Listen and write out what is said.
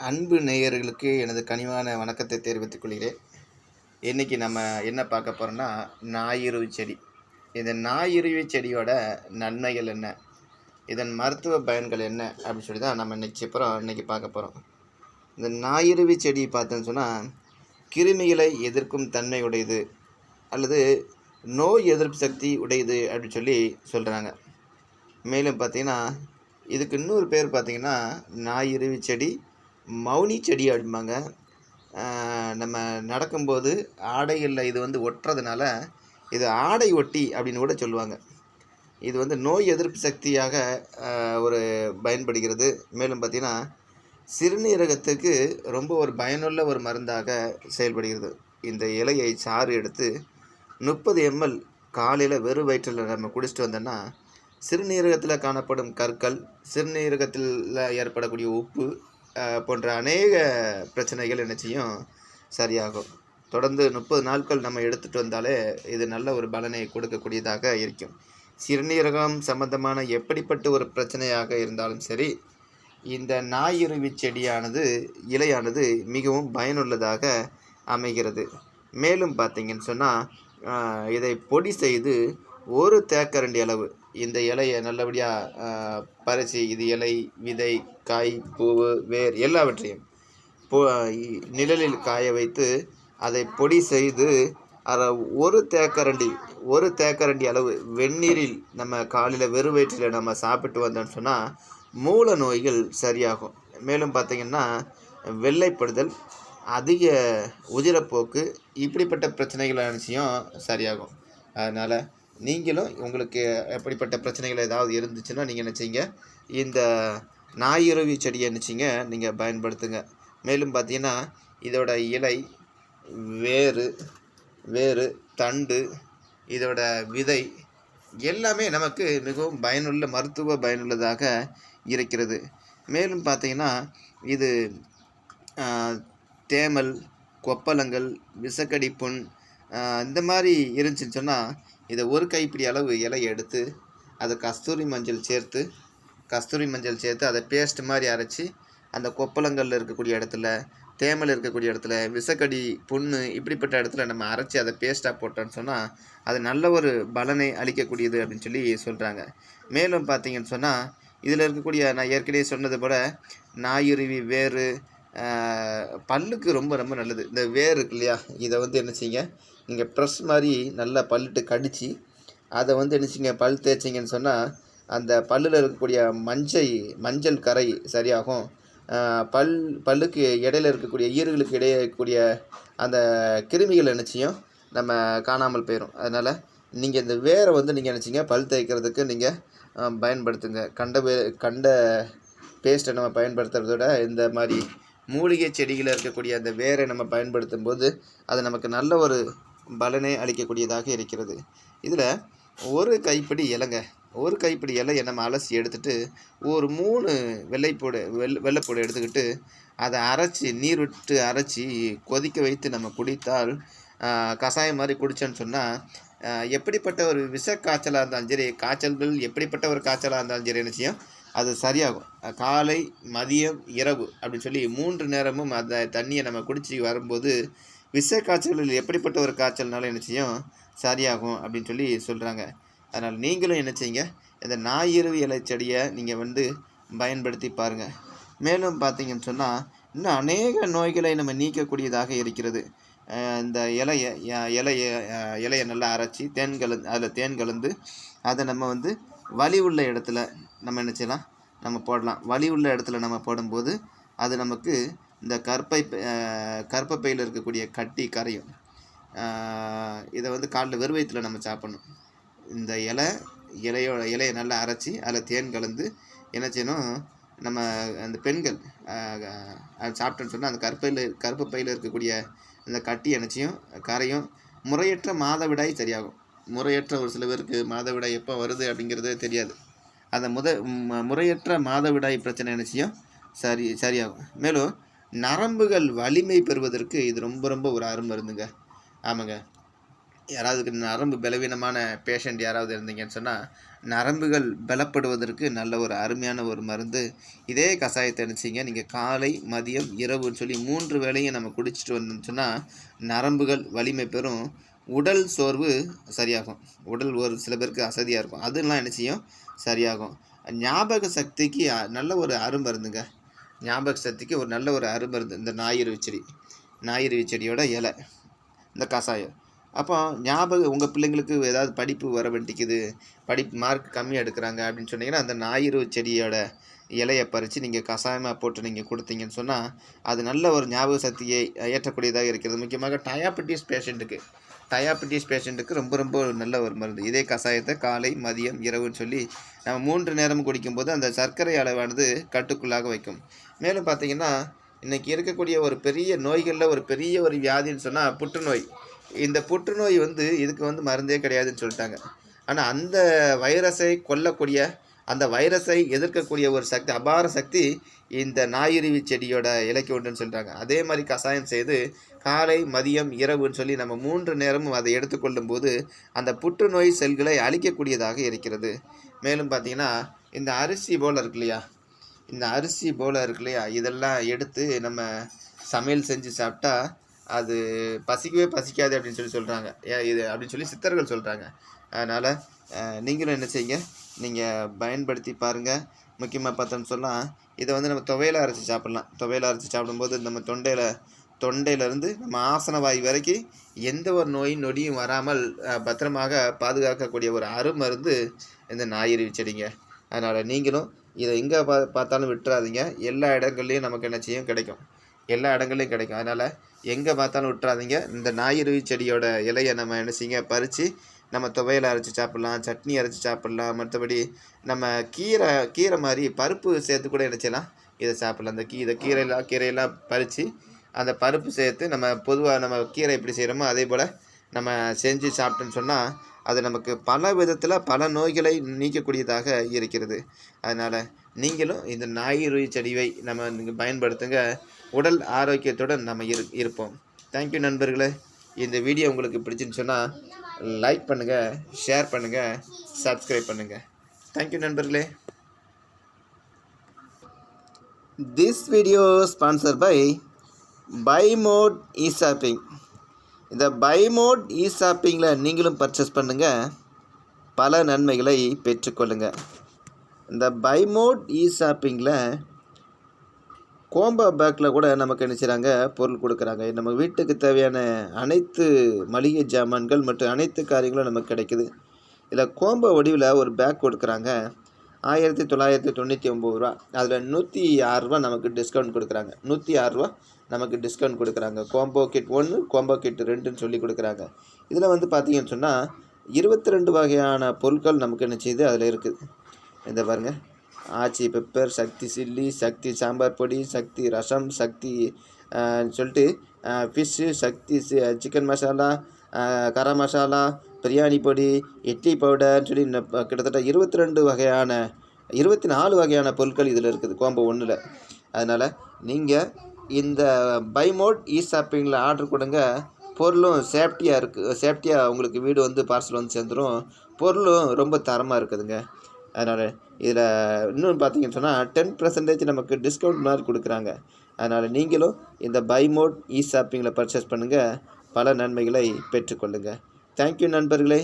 அன்பு நேயர்களுக்கு எனது கனிவான வணக்கத்தை தெரிவித்துக் கொள்கிறேன். இன்றைக்கி நம்ம என்ன பார்க்க போகிறோம்னா ஞாயிறு செடி. இந்த ஞாயிறு செடியோட நன்மைகள் என்ன? இதன் மருத்துவ பயன்கள் என்ன? அப்படின்னு சொல்லி தான் நம்ம இன்னைக்கு அப்புறம் இன்றைக்கி பார்க்க போகிறோம் இந்த ஞாயிறுவி செடி பார்த்தோன்னு சொன்னால் கிருமிகளை எதிர்க்கும் தன்மை உடையது அல்லது நோய் எதிர்ப்பு சக்தி உடையது அப்படின்னு சொல்லி சொல்கிறாங்க மேலும் பார்த்தீங்கன்னா இதுக்கு இன்னொரு பேர் பார்த்திங்கன்னா ஞாயிறுவி செடி மௌனி செடி அப்படிம்பாங்க. நம்ம நடக்கும்போது ஆடைகளில் இது வந்து ஒட்டுறதுனால இது ஆடை ஒட்டி அப்படின்னு கூட சொல்லுவாங்க. இது வந்து நோய் எதிர்ப்பு சக்தியாக ஒரு பயன்படுகிறது. மேலும் பார்த்தீங்கன்னா சிறுநீரகத்துக்கு ரொம்ப ஒரு பயனுள்ள ஒரு மருந்தாக செயல்படுகிறது. இந்த இலையை சாறு எடுத்து முப்பது எம்எல் காலையில் வெறும் வயிற்றில் நம்ம குடிச்சிட்டு வந்தோம்னா சிறுநீரகத்தில் காணப்படும் கற்கள் சிறுநீரகத்தில் ஏற்படக்கூடிய உப்பு போன்ற அநேக பிரச்சனைகள் என்ன செய்யும்? சரியாகும். தொடர்ந்து முப்பது நாட்கள் நம்ம எடுத்துகிட்டு வந்தாலே இது நல்ல ஒரு பலனை கொடுக்கக்கூடியதாக இருக்கும். சிறுநீரகம் சம்பந்தமான எப்படிப்பட்ட ஒரு பிரச்சனையாக இருந்தாலும் சரி இந்த நாயிருவி செடியானது இலையானது மிகவும் பயனுள்ளதாக அமைகிறது. மேலும் பார்த்திங்கன்னு சொன்னால் இதை பொடி செய்து ஒரு தேக்கரண்டி அளவு இந்த இலையை நல்லபடியாக பறித்து இது இலை விதை காய் பூவு வேர் எல்லாவற்றையும் போ நிழலில் காய வைத்து அதை பொடி செய்து அதை ஒரு தேக்கரண்டி ஒரு தேக்கரண்டி அளவு வெந்நீரில் நம்ம காலையில் வெறும் வயிற்றில் நம்ம சாப்பிட்டு வந்தோம்னு சொன்னால் மூல நோய்கள் சரியாகும். மேலும் பார்த்திங்கன்னா வெள்ளைப்படுதல் அதிக உதிரப்போக்கு இப்படிப்பட்ட பிரச்சனைகள் நிச்சயம் சரியாகும். அதனால் நீங்களும் உங்களுக்கு எப்படிப்பட்ட பிரச்சனைகள் ஏதாவது இருந்துச்சுன்னா நீங்கள் நினச்சிங்க இந்த நாயுருவி செடியை நினச்சிங்க நீங்கள் பயன்படுத்துங்க. மேலும் பார்த்தீங்கன்னா இதோட இலை வேறு வேறு தண்டு இதோட விதை எல்லாமே நமக்கு மிகவும் பயனுள்ள மருத்துவ பயனுள்ளதாக இருக்கிறது. மேலும் பார்த்தீங்கன்னா இது தேமல் கொப்பளங்கள் விசக்கடி புண் இந்த மாதிரி இருந்துச்சுன்னு சொன்னால் இதை ஒரு கைப்பிடி அளவு இலை எடுத்து அதை கஸ்தூரி மஞ்சள் சேர்த்து கஸ்தூரி மஞ்சள் சேர்த்து அதை பேஸ்ட் மாதிரி அரைச்சி அந்த கொப்பளங்களில் இருக்கக்கூடிய இடத்துல தேமல் இருக்கக்கூடிய இடத்துல விசக்கடி புண்ணு இப்படிப்பட்ட இடத்துல நம்ம அரைச்சி அதை பேஸ்ட்டாக போட்டோம்னு சொன்னால் அது நல்ல ஒரு பலனை அளிக்கக்கூடியது அப்படின்னு சொல்லி சொல்கிறாங்க மேலும் பார்த்தீங்கன்னு சொன்னால் இதில் இருக்கக்கூடிய நான் ஏற்கனவே சொன்னது போல் நாயுருவி வேறு பல்லுக்கு ரொம்ப ரொம்ப நல்லது. இந்த வேர் இருக்கு இல்லையா? இதை வந்து என்ன செய்யுங்க? நீங்கள் ப்ரெஸ் மாதிரி நல்லா பல்லுட்டு கடித்து அதை வந்து என்ன செய்யுங்க? பல் தேய்ச்சிங்கன்னு சொன்னால் அந்த பல்லில் இருக்கக்கூடிய மஞ்சை மஞ்சள் கரை சரியாகும். பல் பல்லுக்கு இடையில இருக்கக்கூடிய ஈறுகளுக்கு இடையே இருக்கக்கூடிய அந்த கிருமிகள் நினச்சியும் நம்ம காணாமல் போயிடும் அதனால் நீங்கள் இந்த வேரை வந்து நீங்கள் நினச்சிங்க பல் தேய்க்கிறதுக்கு நீங்கள் பயன்படுத்துங்க. கண்ட கண்ட பேஸ்ட்டை நம்ம பயன்படுத்துறத விட இந்த மாதிரி மூலிகை செடிகளில் இருக்கக்கூடிய அந்த வேரை நம்ம பயன்படுத்தும் போது அது நமக்கு நல்ல ஒரு பலனை அளிக்கக்கூடியதாக இருக்கிறது. இதில் ஒரு கைப்பிடி இலைங்க. ஒரு கைப்பிடி இலையை நம்ம அலசி எடுத்துகிட்டு ஒரு மூணு வெள்ளைப்பூடு வெள் வெள்ளைப்பூடை எடுத்துக்கிட்டு அதை அரைச்சி நீர் விட்டு அரைச்சி கொதிக்க வைத்து நம்ம குடித்தால் கஷாயம் மாதிரி குடித்தோன்னு சொன்னால் எப்படிப்பட்ட ஒரு விஷ காய்ச்சலாக இருந்தாலும் சரி காய்ச்சல்கள் எப்படிப்பட்ட ஒரு காய்ச்சலாக இருந்தாலும் சரி என்ன செய்யும்? அது சரியாகும். காலை மதியம் இரவு அப்படின்னு சொல்லி மூன்று நேரமும் அந்த தண்ணியை நம்ம குடிச்சு வரும்போது விஷ காய்ச்சல்கள் எப்படிப்பட்ட ஒரு காய்ச்சல்னாலும் என்ன செய்யும்? சரியாகும் அப்படின்னு சொல்லி சொல்கிறாங்க அதனால் நீங்களும் என்ன செய்யுங்க? இந்த ஞாயிறு இலை செடியை நீங்கள் வந்து பயன்படுத்தி பாருங்கள் மேலும் பார்த்தீங்கன்னு சொன்னால் இன்னும் அநேக நோய்களை நம்ம நீக்கக்கூடியதாக இருக்கிறது. இந்த இலையை இலையை இலையை நல்லா அரைச்சி தேன் கலந்து அதில் தேன் கலந்து அதை நம்ம வந்து வலி உள்ள இடத்துல நம்ம என்ன செய்யலாம்? நம்ம போடலாம். வலி உள்ள இடத்துல நம்ம போடும்போது அது நமக்கு இந்த கற்பை கற்பப்பையில் இருக்கக்கூடிய கட்டி கரையும். இதை வந்து காலில் வெறும் நம்ம சாப்பிடணும். இந்த இலை இலையோட இலையை நல்லா அரைச்சி அதில் தேன் கலந்து என்ன செய்யணும்? நம்ம அந்த பெண்கள் சாப்பிட்டோன்னு சொன்னால் அந்த கற்பையில் கர்ப்பப்பையில் இருக்கக்கூடிய அந்த கட்டி எனச்சியும் கரையும். முறையற்ற மாதவிடாய் சரியாகும். முறையற்ற ஒரு சில பேருக்கு மாதவிடாய் எப்போ வருது அப்படிங்கிறதே தெரியாது. அந்த முத முறையற்ற மாதவிடாய் பிரச்சனை என்னச்சியும் சரி சரியாகும். மேலும் நரம்புகள் வலிமை பெறுவதற்கு இது ரொம்ப ரொம்ப ஒரு அருமருந்துங்க ஆமாங்க. யாராவது நரம்பு பலவீனமான பேஷண்ட் யாராவது இருந்தீங்கன்னு சொன்னால் நரம்புகள் பலப்படுவதற்கு நல்ல ஒரு அருமையான ஒரு மருந்து. இதே கஷாயத்தை நினச்சிங்க நீங்கள் காலை மதியம் இரவுன்னு சொல்லி மூன்று வேளையும் நம்ம குடிச்சிட்டு வந்தோம்னு சொன்னால் நரம்புகள் வலிமை பெறும். உடல் சோர்வு சரியாகும். உடல் ஒரு சில பேருக்கு அசதியாக இருக்கும். அதெல்லாம் என்ன செய்யும்? சரியாகும். ஞாபக சக்திக்கு நல்ல ஒரு அரும்பருந்துங்க. ஞாபக சக்திக்கு ஒரு நல்ல ஒரு அரும்பருந்து இந்த ஞாயிறு செடி ஞாயிறு செடியோட இலை இந்த கஷாயம். அப்போ ஞாபகம் உங்கள் பிள்ளைங்களுக்கு ஏதாவது படிப்பு வர வேண்டிக்குது படிப்பு மார்க் கம்மியாக எடுக்கிறாங்க அப்படின்னு சொன்னீங்கன்னா அந்த ஞாயிறு செடியோட இலையை பறித்து நீங்கள் கஷாயமாக போட்டு நீங்கள் கொடுத்தீங்கன்னு சொன்னால் அது நல்ல ஒரு ஞாபக சக்தியை ஏற்றக்கூடியதாக இருக்கிறது. முக்கியமாக டயாபட்டிஸ் பேஷண்ட்டுக்கு. டயாபட்டிஸ் பேஷண்ட்டுக்கு ரொம்ப ரொம்ப நல்ல ஒரு மருந்து. இதே கஷாயத்தை காலை மதியம் இரவுன்னு சொல்லி நம்ம மூன்று நேரம் குடிக்கும்போது அந்த சர்க்கரை அளவானது கட்டுக்குள்ளாக வைக்கும். மேலும் பார்த்தீங்கன்னா இன்றைக்கி இருக்கக்கூடிய ஒரு பெரிய நோய்களில் ஒரு பெரிய ஒரு வியாதின்னு சொன்னால் புற்றுநோய். இந்த புற்றுநோய் வந்து இதுக்கு வந்து மருந்தே கிடையாதுன்னு சொல்லிட்டாங்க. ஆனால் அந்த வைரஸை கொல்லக்கூடிய அந்த வைரஸை எதிர்க்கக்கூடிய ஒரு சக்தி அபார சக்தி இந்த ஞாயிறுவி செடியோட இலைக்கு உண்டுன்னு சொல்கிறாங்க அதே மாதிரி கஷாயம் செய்து காலை மதியம் இரவுன்னு சொல்லி நம்ம மூன்று நேரமும் அதை எடுத்துக்கொள்ளும் போது அந்த புற்றுநோய் செல்களை அழிக்கக்கூடியதாக இருக்கிறது. மேலும் பார்த்தீங்கன்னா இந்த அரிசி போல் இருக்கு இல்லையா? இந்த அரிசி போல் இருக்கு இல்லையா? இதெல்லாம் எடுத்து நம்ம சமையல் செஞ்சு சாப்பிட்டா அது பசிக்கவே பசிக்காது அப்படின்னு சொல்லி சொல்கிறாங்க ஏ இது அப்படின்னு சொல்லி சித்தர்கள் சொல்கிறாங்க அதனால் நீங்களும் என்ன செய்யுங்க? நீங்கள் பயன்படுத்தி பாருங்கள் முக்கியமாக பார்த்தோன்னு சொன்னால் இதை வந்து நம்ம துவையில் அரைச்சி சாப்பிட்லாம். துவையில் அரைச்சி சாப்பிடும்போது நம்ம தொண்டையில் தொண்டையிலேருந்து நம்ம ஆசன வாய் வரைக்கும் எந்த ஒரு நோய் நொடியும் வராமல் பத்திரமாக பாதுகாக்கக்கூடிய ஒரு அருமருந்து இந்த ஞாயிறு செடிங்க. அதனால் நீங்களும் இதை எங்கே பா பார்த்தாலும் விட்டுறாதீங்க. எல்லா இடங்கள்லையும் நமக்கு என்ன செய்யும்? கிடைக்கும். எல்லா இடங்கள்லையும் கிடைக்கும். அதனால் எங்கே பார்த்தாலும் விட்டுறாதீங்க. இந்த ஞாயிறு செடியோட இலையை நம்ம என்ன செய்யுங்க? பறித்து நம்ம துவையில் அரைச்சி சாப்பிட்லாம் சட்னி அரைச்சி சாப்பிட்லாம் மற்றபடி நம்ம கீரை கீரை மாதிரி பருப்பு சேர்த்து கூட என்ன இதை சாப்பிட்லாம். அந்த கீ இதை கீரையெல்லாம் கீரையெல்லாம் பறித்து அந்த பருப்பு சேர்த்து நம்ம பொதுவாக நம்ம கீரை எப்படி செய்கிறோமோ அதே போல் நம்ம செஞ்சு சாப்பிட்டோன்னு சொன்னால் அது நமக்கு பல விதத்தில் பல நோய்களை நீக்கக்கூடியதாக இருக்கிறது. அதனால் நீங்களும் இந்த ஞாயிறு செடிவை நம்ம பயன்படுத்துங்க. உடல் ஆரோக்கியத்துடன் நம்ம இரு இருப்போம். தேங்க்யூ நண்பர்களே. இந்த வீடியோ உங்களுக்கு பிடிச்சின்னு சொன்னால் லைக் பண்ணுங்கள் ஷேர் பண்ணுங்கள் சப்ஸ்கிரைப் பண்ணுங்கள் தேங்க்யூ நண்பர்களே. This video sponsor by buy mode e shopping இந்த பை மோட் இ ஷாப்பிங்கில் நீங்களும் பர்ச்சேஸ் பண்ணுங்கள் பல நன்மைகளை பெற்றுக்கொள்ளுங்கள் இந்த பை மோட் இ ஷாப்பிங்கில் கோம்போ பேக்கில் கூட நமக்கு என்ன செய்கிறாங்க பொருள் கொடுக்குறாங்க. நம்ம வீட்டுக்கு தேவையான அனைத்து மளிகை ஜாமான்கள் மற்றும் அனைத்து காரியங்களும் நமக்கு கிடைக்குது. இதில் கோம்போ வடிவில் ஒரு பேக் கொடுக்குறாங்க. ஆயிரத்தி தொள்ளாயிரத்தி தொண்ணூற்றி ஒம்பது ரூபா. அதில் நூற்றி ஆறுரூவா நமக்கு டிஸ்கவுண்ட் கொடுக்குறாங்க. நூற்றி ஆறுரூவா நமக்கு டிஸ்கவுண்ட் கொடுக்குறாங்க. கோம்போ கிட் ஒன்று கோம்போ கிட் ரெண்டுன்னு சொல்லி கொடுக்குறாங்க. இதில் வந்து பார்த்தீங்கன்னு சொன்னால் இருபத்தி ரெண்டு வகையான பொருட்கள் நமக்கு என்ன செய்யுது? அதில் இருக்குது. இந்த பாருங்கள் ஆச்சி பெப்பர் சக்தி சில்லி சக்தி சாம்பார் பொடி சக்தி ரசம் சக்தி சொல்லிட்டு ஃபிஷ்ஷு சக்தி சிக்கன் மசாலா கரம் மசாலா பிரியாணி பொடி இட்லி பவுடர்னு சொல்லி கிட்டத்தட்ட இருபத்தி ரெண்டு வகையான இருபத்தி நாலு வகையான பொருட்கள் இதில் இருக்குது கோம்போ ஒன்றில் அதனால் நீங்கள் இந்த பை மோட் இ ஷாப்பிங்கில் ஆர்டர் கொடுங்க. பொருளும் சேஃப்டியாக இருக்குது சேஃப்டியாக உங்களுக்கு வீடு வந்து பார்சல் வந்து சேர்ந்துரும். பொருளும் ரொம்ப தரமாக இருக்குதுங்க. அதனால் இதில் இன்னும் பார்த்தீங்கன்னு சொன்னால் டென் பர்சன்டேஜ் நமக்கு டிஸ்கவுண்ட் மாதிரி கொடுக்குறாங்க. அதனால் நீங்களும் இந்த பை மோட் இ ஷாப்பிங்கில் பர்ச்சேஸ் பண்ணுங்கள் பல நன்மைகளை பெற்றுக்கொள்ளுங்கள் தேங்க்யூ நண்பர்களே.